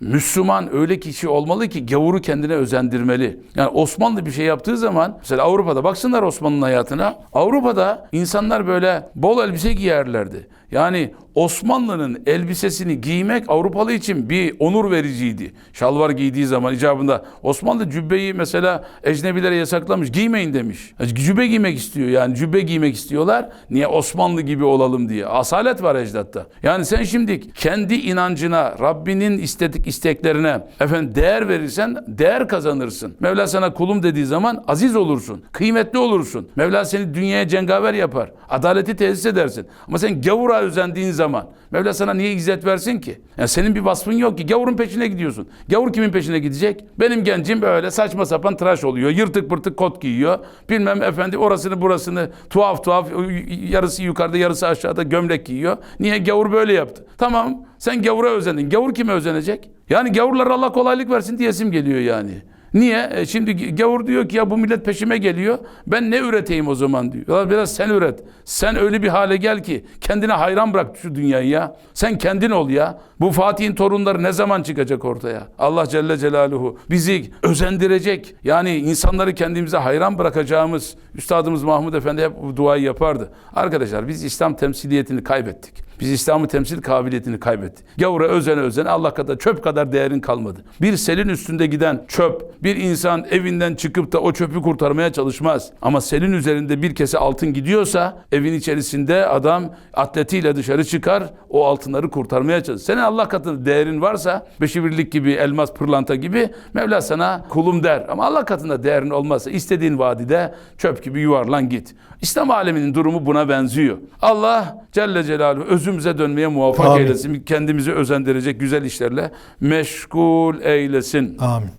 Müslüman öyle kişi olmalı ki gavuru kendine özendirmeli. Yani Osmanlı bir şey yaptığı zaman mesela Avrupa'da baksınlar Osmanlı'nın hayatına. Avrupa'da insanlar böyle bol elbise giyerlerdi. Yani Osmanlı'nın elbisesini giymek Avrupalı için bir onur vericiydi. Şalvar giydiği zaman icabında. Osmanlı cübbeyi mesela ecnebilere yasaklamış. Giymeyin demiş. Cübbe giymek istiyor yani cübbe giymek istiyorlar. Niye Osmanlı gibi olalım diye. Asalet var ecdatta. Yani sen şimdi kendi inancına, Rabbinin istedik isteklerine efendim değer verirsen değer kazanırsın. Mevla sana kulum dediği zaman aziz olursun. Kıymetli olursun. Mevla seni dünyaya cengaver yapar. Adaleti tesis edersin. Ama sen gavura özendiğin zaman Mevla sana niye izzet versin ki? Yani senin bir vasfın yok ki. Gavurun peşine gidiyorsun. Gavur kimin peşine gidecek? Benim gencim böyle saçma sapan tıraş oluyor. Yırtık pırtık kot giyiyor. Bilmem efendi orasını burasını tuhaf tuhaf yarısı yukarıda yarısı aşağıda gömlek giyiyor. Niye? Gavur böyle yaptı. Tamam sen gavura özendin. Gavur kime özenecek? Yani gavurlara Allah kolaylık versin diyesim geliyor yani. Niye? E şimdi gavur diyor ki ya bu millet peşime geliyor. Ben ne üreteyim o zaman diyor. Ya biraz sen üret. Sen öyle bir hale gel ki kendine hayran bırak şu dünyayı ya. Sen kendin ol ya. Bu Fatih'in torunları ne zaman çıkacak ortaya? Allah Celle Celaluhu bizi özendirecek. Yani insanları kendimize hayran bırakacağımız Üstadımız Mahmud Efendi hep bu duayı yapardı. Arkadaşlar biz İslam temsiliyetini kaybettik. Biz İslam'ı temsil kabiliyetini kaybettik. Gavura özene özene Allah kadar çöp kadar değerin kalmadı. Bir selin üstünde giden çöp, bir insan evinden çıkıp da o çöpü kurtarmaya çalışmaz. Ama selin üzerinde bir kese altın gidiyorsa evin içerisinde adam atletiyle dışarı çıkar o altınları kurtarmaya çalışır. Senin Allah katında değerin varsa beşi birlik gibi elmas pırlanta gibi Mevla sana kulum der. Ama Allah katında değerin olmazsa istediğin vadide çöp gibi yuvarlan git. İslam aleminin durumu buna benziyor. Allah Celle Celaluhu özümüze dönmeye muvaffak Amin. eylesin. Kendimizi özendirecek güzel işlerle meşgul eylesin. Amin.